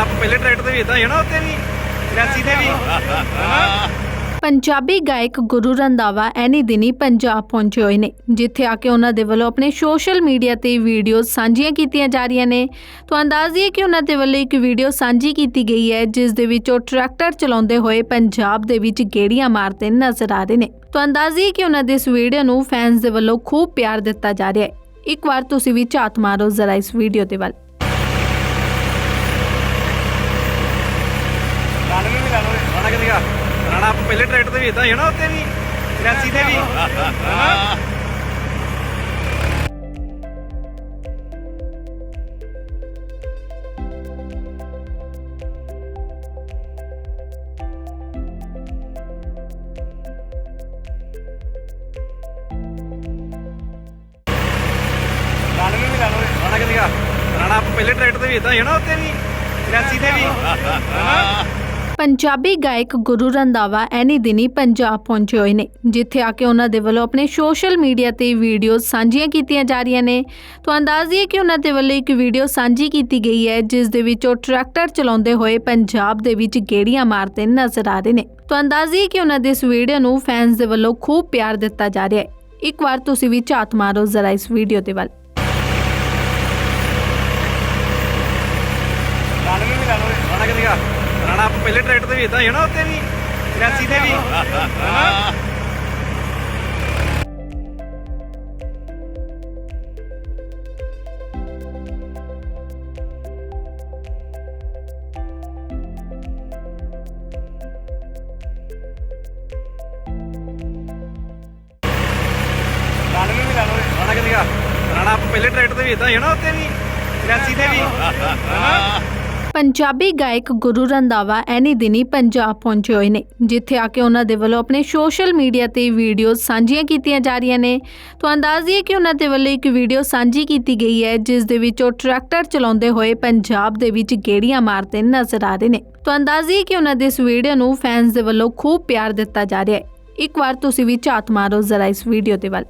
ਰਾਣਾ ਪਹਿਲੇ ਟਰੈਕਟਰ ਤੇ ਵੀ ਇਦਾਂ ਹੀ ਹੈ ਨਾ ਉੱਤੇ ਵੀ 83 ਤੇ ਵੀ। ਹਨਾ ਪੰਜਾਬੀ ਗਾਇਕ ਗੁਰੂ ਰੰਧਾਵਾ ਐਨੀ ਦਿਨੀ ਪੰਜਾਬ ਪਹੁੰਚੇ ਹੋਏ ਨੇ, ਜਿੱਥੇ ਆ ਕੇ ਉਹਨਾਂ ਦੇ ਵੱਲੋਂ ਆਪਣੇ ਸੋਸ਼ਲ ਮੀਡੀਆ ਤੇ ਵੀਡੀਓ ਸਾਂਝੀਆਂ ਕੀਤੀਆਂ ਜਾ ਰਹੀਆਂ ਨੇ। ਤੋਂ ਅੰਦਾਜ਼ ਇਹ ਕਿ ਉਹਨਾਂ ਦੇ ਵੱਲੋਂ ਇੱਕ ਵੀਡੀਓ ਸਾਂਝੀ ਕੀਤੀ ਗਈ ਹੈ, ਜਿਸ ਦੇ ਵਿੱਚ ਉਹ ਟਰੈਕਟਰ ਚਲਾਉਂਦੇ ਹੋਏ ਪੰਜਾਬ ਦੇ ਵਿੱਚ ਗੇੜੀਆਂ ਮਾਰਦੇ ਨਜ਼ਰ ਆ ਰਹੇ ਨੇ। ਤੋਂ ਅੰਦਾਜ਼ ਇਹ ਕਿ ਉਹਨਾਂ ਦੇ ਇਸ ਵੀਡੀਓ ਨੂੰ ਫੈਨਸ ਦੇ ਵੱਲੋਂ ਖੂਬ ਪਿਆਰ ਦਿੱਤਾ ਜਾ ਰਿਹਾ ਹੈ। ਇੱਕ ਵਾਰ ਤੁਸੀਂ ਵੀ ਝਾਤ ਮਾਰੋ ਜ਼ਰਾ ਇਸ ਵੀਡੀਓ ਦੇ ਵੱਲ ਰਾਣਾ ਵੀ ਲਾ ਲਓ ਰਾਣਾ ਕਿੱਥੇ ਗਿਆ ਰਾਣਾ ਪਹਿਲੇ ਟਰੈਕਟਰ ਤੇ ਵੀ ਇਦਾਂ ਹੀ ਹੈ ਨਾ ਉੱਤੇ ਵੀ 83 ਤੇ ਵੀ ਹਨਾ ਰਾਣਾ ਵੀ ਲਾ ਲਓ ਰਾਣਾ ਕਿੱਥੇ ਗਿਆ ਰਾਣਾ ਪਹਿਲੇ ਟਰੈਕਟਰ ਤੇ ਵੀ ਇਦਾਂ ਹੀ ਹੈ ਨਾ ਉੱਤੇ ਵੀ 83 ਤੇ ਵੀ ਹਨਾ ਪੰਜਾਬੀ ਗਾਇਕ ਗੁਰੂ ਰੰਧਾਵਾ ਐਨੀ ਦਿਨੀ ਪੰਜਾਬ ਪਹੁੰਚੇ ਹੋਏ ਨੇ, ਜਿੱਥੇ ਆ ਕੇ ਉਹਨਾਂ ਦੇ ਵੱਲੋਂ ਆਪਣੇ ਸੋਸ਼ਲ ਮੀਡੀਆ ਤੇ ਵੀਡੀਓ ਸਾਂਝੀਆਂ ਕੀਤੀਆਂ ਜਾ ਰਹੀਆਂ ਨੇ। ਤੋਂ ਅੰਦਾਜ਼ ਕਿ ਉਹਨਾਂ ਦੇ ਵੱਲੋਂ ਇੱਕ ਵੀਡੀਓ ਸਾਂਝੀ ਕੀਤੀ ਗਈ ਹੈ, ਜਿਸ ਦੇ ਵਿੱਚ ਉਹ ਟਰੈਕਟਰ ਚਲਾਉਂਦੇ ਹੋਏ ਪੰਜਾਬ ਦੇ ਵਿੱਚ ਗੇੜੀਆਂ ਮਾਰਦੇ ਨਜ਼ਰ ਆ ਰਹੇ ਨੇ। ਤੋਂ ਅੰਦਾਜ਼ ਕਿ ਉਹਨਾਂ ਦੇ ਇਸ ਵੀਡੀਓ ਨੂੰ ਫੈਨਸ ਦੇ ਵੱਲੋਂ ਖੂਬ ਪਿਆਰ ਦਿੱਤਾ ਜਾ ਰਿਹਾ ਹੈ। ਇੱਕ ਵਾਰ ਤੁਸੀਂ ਵੀ ਝਾਤ ਮਾਰੋ ਜ਼ਰਾ ਇਸ ਵੀਡੀਓ ਦੇ ਵੱਲ ਰਾਣਾ ਵੀ ਲਾ ਲਓ ਰਾਣਾ ਕਿੱਥੇ ਗਿਆ ਰਾਣਾ ਪਹਿਲੇ ਟਰੈਕਟਰ ਤੇ ਵੀ ਇਦਾਂ ਹੈ ਨਾ ਉੱਤੇ ਵੀ 83 ਤੇ ਵੀ। ਹਨਾ? ਰਾਣਾ ਪਹਿਲੇ ਟਰੈਕਟਰ ਤੇ ਵੀ ਇਦਾਂ ਹੈ ਨਾ ਉੱਤੇ ਵੀ 83 ਤੇ ਵੀ। ਹਨਾ? ਪੰਜਾਬੀ ਗਾਇਕ ਗੁਰੂ ਰੰਧਾਵਾ ਐਨੀ ਦਿਨੀ ਪੰਜਾਬ ਪਹੁੰਚੇ ਹੋਏ ਨੇ, ਜਿੱਥੇ ਆ ਕੇ ਉਹਨਾਂ ਦੇ ਵੱਲੋਂ ਆਪਣੇ ਸੋਸ਼ਲ ਮੀਡੀਆ ਤੇ ਵੀਡੀਓ ਸਾਂਝੀਆਂ ਕੀਤੀਆਂ ਜਾ ਰਹੀਆਂ ਨੇ। ਤੋਂ ਅੰਦਾਜ਼ ਕਿ ਉਹਨਾਂ ਦੇ ਵੱਲੋਂ ਇੱਕ ਵੀਡੀਓ ਸਾਂਝੀ ਕੀਤੀ ਗਈ ਹੈ, ਜਿਸ ਦੇ ਵਿੱਚ ਉਹ ਟਰੈਕਟਰ ਚਲਾਉਂਦੇ ਹੋਏ ਪੰਜਾਬ ਦੇ ਵਿੱਚ ਗੇੜੀਆਂ ਮਾਰਦੇ ਨਜ਼ਰ ਆ ਰਹੇ ਨੇ। ਤੋਂ ਅੰਦਾਜ਼ ਇਹ ਕਿ ਉਹਨਾਂ ਦੇ ਇਸ ਵੀਡੀਓ ਨੂੰ ਫੈਨਸ ਦੇ ਵੱਲੋਂ ਖੂਬ ਪਿਆਰ ਦਿੱਤਾ ਜਾ ਰਿਹਾ ਹੈ। ਇੱਕ ਵਾਰ ਤੁਸੀਂ ਵੀ ਝਾਤ ਮਾਰੋ ਜ਼ਰਾ ਇਸ ਵੀਡੀਓ ਦੇ ਵੱਲ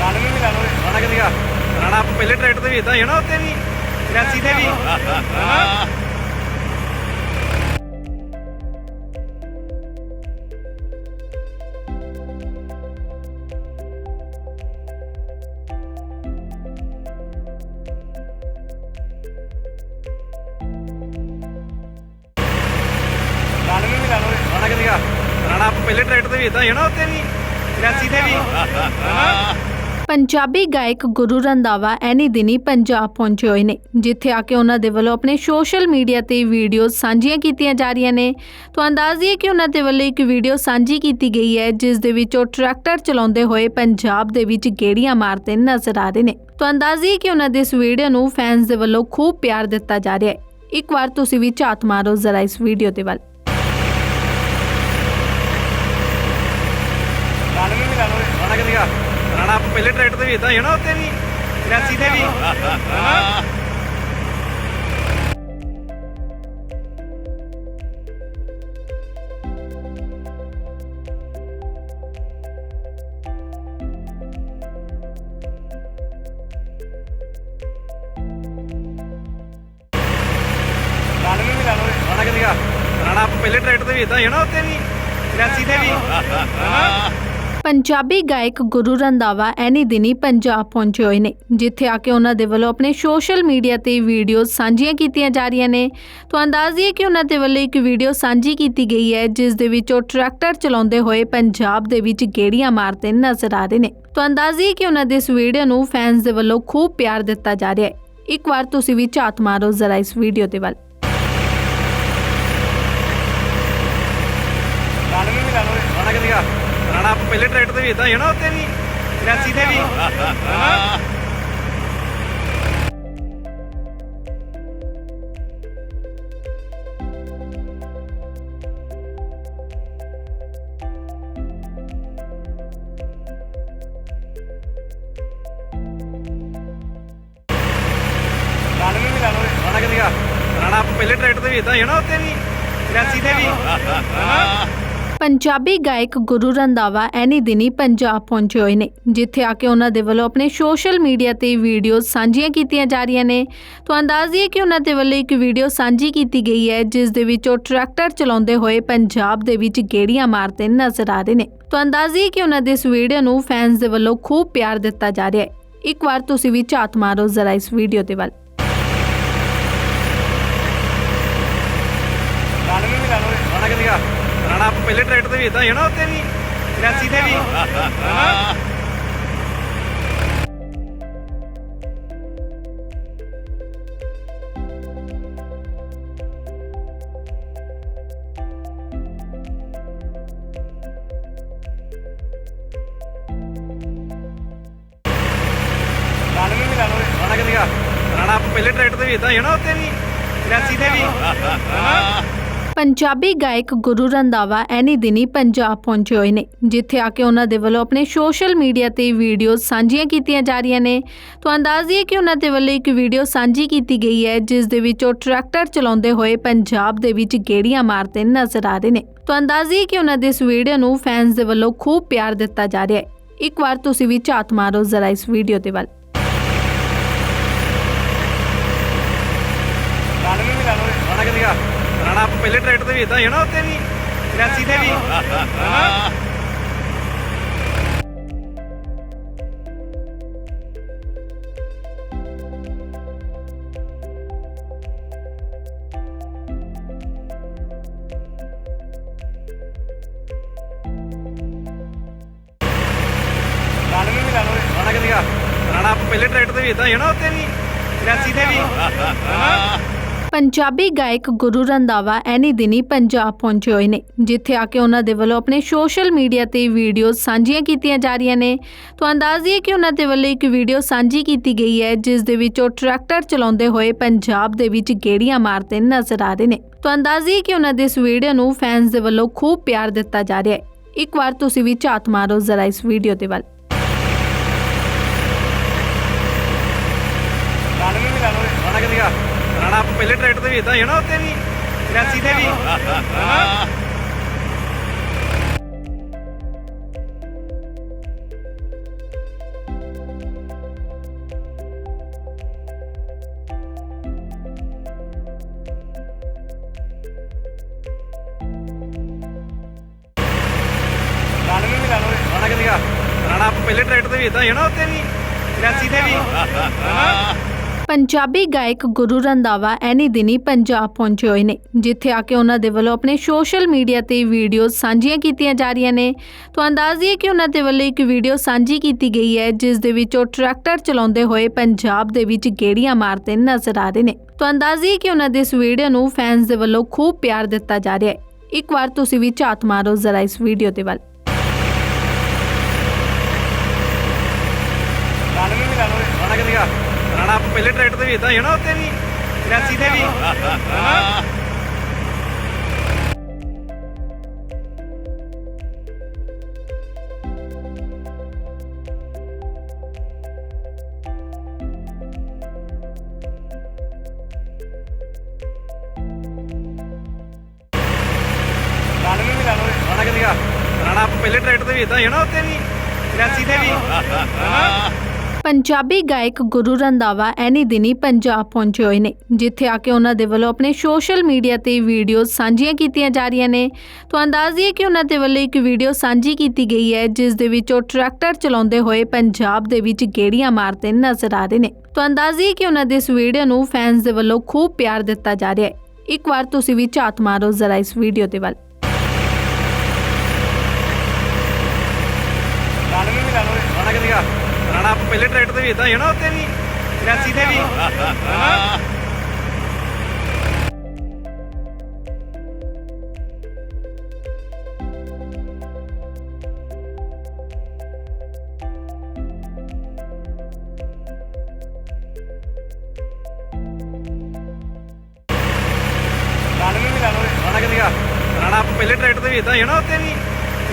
ਰਾਣਾ ਵੀ ਲਾ ਲਓ ਰਾਣਾ ਕਿੱਥੇ ਗਿਆ ਰਾਣਾ ਪਹਿਲੇ ਟਰੈਕਟਰ ਤੇ ਵੀ ਇਦਾਂ ਹੀ ਹੈ ਨਾ ਉੱਤੇ ਵੀ 83 ਤੇ ਵੀ। ਹਨਾ? ਪਹਿਲੇ ਟਰੈਕਟਰ ਤੇ ਵੀ ਇਦਾਂ ਹੀ ਹੈ ਨਾ ਉੱਤੇ ਵੀ 83 ਤੇ ਵੀ। ਹਨਾ? ਪੰਜਾਬੀ ਗਾਇਕ ਗੁਰੂ ਰੰਧਾਵਾ ਐਨੀ ਦਿਨੀ ਪੰਜਾਬ ਪਹੁੰਚੇ ਹੋਏ ਨੇ, ਜਿੱਥੇ ਆ ਕੇ ਉਹਨਾਂ ਦੇ ਵੱਲੋਂ ਆਪਣੇ ਸੋਸ਼ਲ ਮੀਡੀਆ ਤੇ ਵੀਡੀਓ ਸਾਂਝੀਆਂ ਕੀਤੀਆਂ ਜਾ ਰਹੀਆਂ ਨੇ। ਤੋਂ ਅੰਦਾਜ਼ ਕਿ ਉਹਨਾਂ ਦੇ ਵੱਲੋਂ ਇੱਕ ਵੀਡੀਓ ਸਾਂਝੀ ਕੀਤੀ ਗਈ ਹੈ, ਜਿਸ ਦੇ ਵਿੱਚ ਉਹ ਟਰੈਕਟਰ ਚਲਾਉਂਦੇ ਹੋਏ ਪੰਜਾਬ ਦੇ ਵਿੱਚ ਗੇੜੀਆਂ ਮਾਰਦੇ ਨਜ਼ਰ ਆ ਰਹੇ ਨੇ। ਤੋਂ ਅੰਦਾਜ਼ ਕਿ ਉਹਨਾਂ ਦੇ ਇਸ ਵੀਡੀਓ ਨੂੰ ਫੈਨਸ ਦੇ ਵੱਲੋਂ ਖੂਬ ਪਿਆਰ ਦਿੱਤਾ ਜਾ ਰਿਹਾ ਹੈ। ਇੱਕ ਵਾਰ ਤੁਸੀਂ ਵੀ ਝਾਤ ਮਾਰੋ ਜ਼ਰਾ ਇਸ ਵੀਡੀਓ ਦੇ ਵੱਲ ਰਾਣਾ ਵੀ ਲਾ ਲਓ ਰਾਣਾ ਕਿੱਥੇ ਗਿਆ ਰਾਣਾ ਪਹਿਲੇ ਟਰੈਕਟਰ ਤੇ ਵੀ ਇਦਾਂ ਹੀ ਹੈ ਨਾ ਉੱਤੇ ਵੀ 83 ਤੇ ਵੀ ਹਨਾ ਰਾਣਾ ਵੀ ਲਾ ਲਓ ਰਾਣਾ ਕਿੱਥੇ ਗਿਆ ਰਾਣਾ ਪਹਿਲੇ ਟਰੈਕਟਰ ਤੇ ਵੀ ਇਦਾਂ ਹੀ ਹੈ ਨਾ ਉੱਤੇ ਵੀ 83 ਤੇ ਵੀ ਹਨਾ ਪੰਜਾਬੀ ਗਾਇਕ ਗੁਰੂ ਰੰਧਾਵਾ ਐਨੀ ਦਿਨੀ ਪੰਜਾਬ ਪਹੁੰਚੇ ਹੋਏ ਨੇ, ਜਿੱਥੇ ਆ ਕੇ ਉਹਨਾਂ ਦੇ ਵੱਲੋਂ ਆਪਣੇ ਸੋਸ਼ਲ ਮੀਡੀਆ ਤੇ ਵੀਡੀਓ ਸਾਂਝੀਆਂ ਕੀਤੀਆਂ ਜਾ ਰਹੀਆਂ ਨੇ। ਤੋਂ ਅੰਦਾਜ਼ ਇਹ ਕਿ ਉਹਨਾਂ ਦੇ ਵੱਲੋਂ ਇੱਕ ਵੀਡੀਓ ਸਾਂਝੀ ਕੀਤੀ ਗਈ ਹੈ, ਜਿਸ ਦੇ ਵਿੱਚ ਉਹ ਟਰੈਕਟਰ ਚਲਾਉਂਦੇ ਹੋਏ ਪੰਜਾਬ ਦੇ ਵਿੱਚ ਗੇੜੀਆਂ ਮਾਰਦੇ ਨਜ਼ਰ ਆ ਰਹੇ ਨੇ। ਤੋਂ ਅੰਦਾਜ਼ ਇਹ ਕਿ ਉਹਨਾਂ ਦੇ ਇਸ ਵੀਡੀਓ ਨੂੰ ਫੈਨਸ ਦੇ ਵੱਲੋਂ ਖੂਬ ਪਿਆਰ ਦਿੱਤਾ ਜਾ ਰਿਹਾ ਹੈ। ਇੱਕ ਵਾਰ ਤੁਸੀਂ ਵੀ ਝਾਤ ਮਾਰੋ ਜ਼ਰਾ ਇਸ ਵੀਡੀਓ ਦੇ ਵੱਲ ਰਾਣਾ ਵੀ ਲਾ ਲਓ ਰਾਣਾ ਕਿੱਥੇ ਗਿਆ ਰਾਣਾ ਪਹਿਲੇ ਟਰੈਕਟਰ ਤੇ ਵੀ ਇਦਾਂ ਹੀ ਹੈ ਨਾ ਉੱਤੇ ਵੀ 83 ਤੇ ਵੀ। ਰਾਣਾ ਪਹਿਲੇ ਟਰੈਕਟਰ ਤੇ ਵੀ ਇਦਾਂ ਹੀ ਹੈ ਨਾ ਉੱਤੇ ਵੀ 83 ਤੇ ਵੀ। ਹਨਾ ਪੰਜਾਬੀ ਗਾਇਕ ਗੁਰੂ ਰੰਧਾਵਾ ਐਨੀ ਦਿਨੀ ਪੰਜਾਬ ਪਹੁੰਚੇ ਹੋਏ ਨੇ, ਜਿੱਥੇ ਆ ਕੇ ਉਹਨਾਂ ਦੇ ਵੱਲੋਂ ਆਪਣੇ ਸੋਸ਼ਲ ਮੀਡੀਆ ਤੇ ਵੀਡੀਓ ਸਾਂਝੀਆਂ ਕੀਤੀਆਂ ਜਾ ਰਹੀਆਂ ਨੇ। ਤੁਹਾਨੂੰ ਅੰਦਾਜ਼ ਹੈ ਕਿ ਉਹਨਾਂ ਦੇ ਵੱਲੋਂ ਇੱਕ ਵੀਡੀਓ ਸਾਂਝੀ ਕੀਤੀ ਗਈ ਹੈ, ਜਿਸ ਦੇ ਵਿੱਚ ਉਹ ਟਰੈਕਟਰ ਚਲਾਉਂਦੇ ਹੋਏ ਪੰਜਾਬ ਦੇ ਵਿੱਚ ਗੇੜੀਆਂ ਮਾਰਦੇ ਨਜ਼ਰ ਆ ਰਹੇ ਨੇ। ਤੁਹਾਨੂੰ ਅੰਦਾਜ਼ ਇਹ ਕਿ ਉਹਨਾਂ ਦੇ ਇਸ ਵੀਡੀਓ ਨੂੰ ਫੈਨਸ ਦੇ ਵੱਲੋਂ ਖੂਬ ਪਿਆਰ ਦਿੱਤਾ ਜਾ ਰਿਹਾ ਹੈ। ਇੱਕ ਵਾਰ ਤੁਸੀਂ ਵੀ ਝਾਤ ਮਾਰੋ ਜ਼ਰਾ ਇਸ ਵੀਡੀਓ ਦੇ ਵੱਲ ਗਾਣੇ ਵੀ ਲਾ ਲਓ ਰਾਣਾ ਕਿਹਦੀ ਆ ਰਾਣਾ ਆਪਾਂ ਪਹਿਲੇ ਟਰੈਕਟਰ ਤੇ ਵੀ ਇਦਾਂ ਹੀ ਹੈ ਨਾ ਉੱਤੇ ਵੀ 83 ਤੇ ਵੀ ਹਨਾ? ਰਾਣਾ ਕਿਹਦੀ ਆ ਰਾਣਾ ਆਪਾਂ ਪਹਿਲੇ ਟਰੈਕਟਰ ਤੇ ਵੀ ਇਦਾਂ ਹੀ ਹੈ ਨਾ ਉੱਤੇ ਵੀ 83 ਤੇ ਵੀ ਹਨਾ? ਪੰਜਾਬੀ ਗਾਇਕ ਗੁਰੂ ਰੰਧਾਵਾ ਐਨੀ ਦਿਨੀ ਪੰਜਾਬ ਪਹੁੰਚੇ ਹੋਏ ਨੇ, ਜਿੱਥੇ ਆ ਕੇ ਉਹਨਾਂ ਦੇ ਵੱਲੋਂ ਆਪਣੇ ਸੋਸ਼ਲ ਮੀਡੀਆ ਤੇ ਵੀਡੀਓ ਸਾਂਝੀਆਂ ਕੀਤੀਆਂ ਜਾ ਰਹੀਆਂ ਨੇ। ਤਾਂ ਅੰਦਾਜ਼ ਕਿ ਉਹਨਾਂ ਦੇ ਵੱਲੋਂ ਇੱਕ ਵੀਡੀਓ ਸਾਂਝੀ ਕੀਤੀ ਗਈ ਹੈ, ਜਿਸ ਦੇ ਵਿੱਚ ਉਹ ਟਰੈਕਟਰ ਚਲਾਉਂਦੇ ਹੋਏ ਪੰਜਾਬ ਦੇ ਵਿੱਚ ਗੇੜੀਆਂ ਮਾਰਦੇ ਨਜ਼ਰ ਆ ਰਹੇ ਨੇ। ਤਾਂ ਅੰਦਾਜ਼ ਇਹ ਕਿ ਉਹਨਾਂ ਦੇ ਇਸ ਵੀਡੀਓ ਨੂੰ ਫੈਨਸ ਦੇ ਵੱਲੋਂ ਖੂਬ ਪਿਆਰ ਦਿੱਤਾ ਜਾ ਰਿਹਾ ਹੈ। ਇੱਕ ਵਾਰ ਤੁਸੀਂ ਵੀ ਝਾਤ ਮਾਰੋ ਜ਼ਰਾ ਇਸ ਵੀਡੀਓ ਦੇ ਵੱਲ। ਗਾਣੇ ਵੀ ਲਾ ਲਓ ਰਾਣਾ ਕਿਹਦੀ ਆ ਪਹਿਲੇ ਟਰੈਕਟਰ ਤੇ ਵੀ ਇਦਾਂ ਹੈ ਨਾ ਉੱਤੇ ਵੀ 83 ਤੇ ਵੀ ਹਨਾ? ਰਾਣਾ ਆਪਾਂ ਪਹਿਲੇ ਟਰੈਕਟਰ ਤੇ ਵੀ ਇਦਾਂ ਹੈ ਨਾ ਉੱਤੇ ਵੀ 83 ਤੇ ਵੀ ਹਨਾ? ਪੰਜਾਬੀ ਗਾਇਕ ਗੁਰੂ ਰੰਧਾਵਾ ਐਨੀ ਦਿਨੀ ਪੰਜਾਬ ਪਹੁੰਚੇ ਹੋਏ ਨੇ, ਜਿੱਥੇ ਆ ਕੇ ਉਹਨਾਂ ਦੇ ਵੱਲੋਂ ਆਪਣੇ ਸੋਸ਼ਲ ਮੀਡੀਆ ਤੇ ਵੀਡੀਓ ਸਾਂਝੀਆਂ ਕੀਤੀਆਂ ਜਾ ਰਹੀਆਂ ਨੇ। ਤਾਂ ਅੰਦਾਜ਼ ਇਹ ਕਿ ਉਹਨਾਂ ਦੇ ਵੱਲੋਂ ਇੱਕ ਵੀਡੀਓ ਸਾਂਝੀ ਕੀਤੀ ਗਈ ਹੈ, ਜਿਸ ਦੇ ਵਿੱਚ ਉਹ ਟਰੈਕਟਰ ਚਲਾਉਂਦੇ ਹੋਏ ਪੰਜਾਬ ਦੇ ਵਿੱਚ ਗੇੜੀਆਂ ਮਾਰਦੇ ਨਜ਼ਰ ਆ ਰਹੇ ਨੇ। ਤਾਂ ਅੰਦਾਜ਼ ਇਹ ਕਿ ਉਹਨਾਂ ਦੇ ਇਸ ਵੀਡੀਓ ਨੂੰ ਫੈਨਸ ਦੇ ਵੱਲੋਂ ਖੂਬ ਪਿਆਰ ਦਿੱਤਾ ਜਾ ਰਿਹਾ ਹੈ। ਇੱਕ ਵਾਰ ਤੁਸੀਂ ਵੀ ਝਾਤ ਮਾਰੋ ਜ਼ਰਾ ਇਸ ਵੀਡੀਓ ਦੇ ਵੱਲ ਗਾਣੇ ਵੀ ਲਾ ਲਓ ਰਾਣਾ ਕਿਹਦੀ ਆ ਰਾਣਾ ਆਪਾਂ ਪਹਿਲੇ ਟਰੈਕਟਰ ਤੇ ਵੀ ਇਦਾਂ ਹੀ ਹੈ ਨਾ ਉੱਤੇ ਵੀ 83 ਤੇ ਵੀ ਹਨਾ? ਆਪਾਂ ਪਹਿਲੇ ਟਰੈਕਟਰ ਤੇ ਵੀ ਇਦਾਂ ਹੀ ਹੈ ਨਾ ਉੱਤੇ ਵੀ 83 ਤੇ ਵੀ ਹਨਾ? ਪੰਜਾਬੀ ਗਾਇਕ ਗੁਰੂ ਰੰਧਾਵਾ ਐਨੀ ਦਿਨੀ ਪੰਜਾਬ ਪਹੁੰਚੇ ਹੋਏ ਨੇ, ਜਿੱਥੇ ਆ ਕੇ ਉਹਨਾਂ ਦੇ ਵੱਲੋਂ ਆਪਣੇ ਸੋਸ਼ਲ ਮੀਡੀਆ ਤੇ ਵੀਡੀਓ ਸਾਂਝੀਆਂ ਕੀਤੀਆਂ ਜਾ ਰਹੀਆਂ ਨੇ। ਤਾਂ ਅੰਦਾਜ਼ ਕਿ ਉਹਨਾਂ ਦੇ ਵੱਲੋਂ ਇੱਕ ਵੀਡੀਓ ਸਾਂਝੀ ਕੀਤੀ ਗਈ ਹੈ, ਜਿਸ ਦੇ ਵਿੱਚ ਉਹ ਟਰੈਕਟਰ ਚਲਾਉਂਦੇ ਹੋਏ ਪੰਜਾਬ ਦੇ ਵਿੱਚ ਗੇੜੀਆਂ ਮਾਰਦੇ ਨਜ਼ਰ ਆ ਰਹੇ ਨੇ। ਤਾਂ ਅੰਦਾਜ਼ ਇਹ ਕਿ ਉਹਨਾਂ ਦੇ ਇਸ ਵੀਡੀਓ ਨੂੰ ਫੈਨਸ ਦੇ ਵੱਲੋਂ ਖੂਬ ਪਿਆਰ ਦਿੱਤਾ ਜਾ ਰਿਹਾ ਹੈ। ਇੱਕ ਵਾਰ ਤੁਸੀਂ ਵੀ ਝਾਤ ਮਾਰੋ ਜ਼ਰਾ ਇਸ ਵੀਡੀਓ ਦੇ ਵੱਲ। ਗਾਣੇ ਵੀ ਲਾ ਲਓ ਰਾਣਾ ਕਿਹਦੀ ਆ ਰਾਣਾ ਆਪਾਂ ਪਹਿਲੇ ਟਰੈਕਟਰ ਤੇ ਵੀ ਇਦਾਂ ਹੀ ਹੈ ਨਾ ਉੱਤੇ ਵੀ 83 ਤੇ ਵੀ ਹਨਾ? ਗਾਣੇ ਵੀ ਲਾ ਲਓ ਰਾਣਾ ਕਿਹਦੀ ਆ ਰਾਣਾ ਆਪਾਂ ਪਹਿਲੇ ਟਰੈਕਟਰ ਤੇ ਵੀ ਇਦਾਂ ਹੀ ਹੈ ਨਾ ਉੱਤੇ ਵੀ 83 ਤੇ ਵੀ ਹਨਾ? ਪੰਜਾਬੀ ਗਾਇਕ ਗੁਰੂ ਰੰਧਾਵਾ ਐਨੀ ਦਿਨੀ ਪੰਜਾਬ ਪਹੁੰਚੇ ਹੋਏ ਨੇ, ਜਿੱਥੇ ਆ ਕੇ ਉਹਨਾਂ ਦੇ ਵੱਲੋਂ ਆਪਣੇ ਸੋਸ਼ਲ ਮੀਡੀਆ ਤੇ ਵੀਡੀਓ ਸਾਂਝੀਆਂ ਕੀਤੀਆਂ ਜਾ ਰਹੀਆਂ ਨੇ। ਤਾਂ ਅੰਦਾਜ਼ ਇਹ ਕਿ ਉਹਨਾਂ ਦੇ ਵੱਲੋਂ ਇੱਕ ਵੀਡੀਓ ਸਾਂਝੀ ਕੀਤੀ ਗਈ ਹੈ, ਜਿਸ ਦੇ ਵਿੱਚ ਉਹ ਟਰੈਕਟਰ ਚਲਾਉਂਦੇ ਹੋਏ ਪੰਜਾਬ ਦੇ ਵਿੱਚ ਗੇੜੀਆਂ ਮਾਰਦੇ ਨਜ਼ਰ ਆ ਰਹੇ ਨੇ। ਤਾਂ ਅੰਦਾਜ਼ ਇਹ ਕਿ ਉਹਨਾਂ ਦੇ ਇਸ ਵੀਡੀਓ ਨੂੰ ਫੈਨਸ ਦੇ ਵੱਲੋਂ ਖੂਬ ਪਿਆਰ ਦਿੱਤਾ ਜਾ ਰਿਹਾ ਹੈ। ਇੱਕ ਵਾਰ ਤੁਸੀਂ ਵੀ ਝਾਤ ਮਾਰੋ ਜ਼ਰਾ ਇਸ ਵੀਡੀਓ ਦੇ ਵੱਲ ਗਾਣੇ ਵੀ ਲਾ ਲਓ ਰਾਣਾ ਕਿਹਦੀ ਆ ਆਪਾਂ ਪਹਿਲੇ ਟਰੈਕਟਰ ਤੇ ਵੀ ਇਦਾਂ ਹੀ ਹੈ ਨਾ ਉੱਤੇ ਵੀ 83 ਤੇ ਵੀ। ਰਾਣਾ ਪਹਿਲੇ ਟਰੈਕਟਰ ਤੇ ਵੀ ਇਦਾਂ ਹੀ ਹੈ ਨਾ ਉੱਤੇ ਵੀ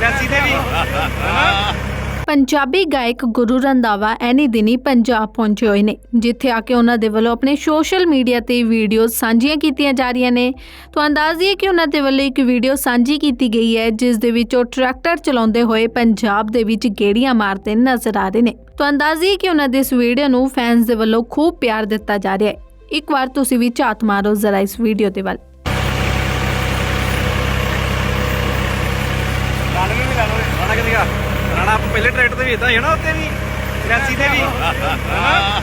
83 ਤੇ ਵੀ। ਹਨਾ? ਪੰਜਾਬੀ ਗਾਇਕ ਗੁਰੂ ਰੰਧਾਵਾ ਐਨੀ ਦਿਨੀ ਪੰਜਾਬ ਪਹੁੰਚੇ ਹੋਏ ਨੇ, ਜਿੱਥੇ ਆ ਕੇ ਉਹਨਾਂ ਦੇ ਵੱਲੋਂ ਆਪਣੇ ਸੋਸ਼ਲ ਮੀਡੀਆ ਤੇ ਵੀਡੀਓ ਸਾਂਝੀਆਂ ਕੀਤੀਆਂ ਜਾ ਰਹੀਆਂ ਨੇ। ਤਾਂ ਅੰਦਾਜ਼ ਇਹ ਕਿ ਉਹਨਾਂ ਦੇ ਵੱਲੋਂ ਇੱਕ ਵੀਡੀਓ ਸਾਂਝੀ ਕੀਤੀ ਗਈ ਹੈ, ਜਿਸ ਦੇ ਵਿੱਚ ਉਹ ਟਰੈਕਟਰ ਚਲਾਉਂਦੇ ਹੋਏ ਪੰਜਾਬ ਦੇ ਵਿੱਚ ਗੇੜੀਆਂ ਮਾਰਦੇ ਨਜ਼ਰ ਆ ਰਹੇ ਨੇ। ਤਾਂ ਅੰਦਾਜ਼ ਇਹ ਕਿ ਉਹਨਾਂ ਦੇ ਇਸ ਵੀਡੀਓ ਨੂੰ ਫੈਨਸ ਦੇ ਵੱਲੋਂ ਖੂਬ ਪਿਆਰ ਦਿੱਤਾ ਜਾ ਰਿਹਾ ਹੈ। ਇੱਕ ਵਾਰ ਤੁਸੀਂ ਵੀ ਝਾਤ ਮਾਰੋ ਜ਼ਰਾ ਇਸ ਵੀਡੀਓ ਦੇ ਵੱਲ ਰਾਣਾ ਵੀ ਲਾ ਲਓ ਰਾਣਾ ਕਿੱਥੇ ਗਿਆ ਰਾਣਾ ਆਪਾਂ ਪਹਿਲੇ ਟਰੈਕਟਰ ਤੇ ਵੀ ਇਦਾਂ ਹੀ ਹੈ ਨਾ ਉੱਤੇ ਵੀ ਰੈਂਸੀ ਤੇ ਵੀ। ਹਨਾ?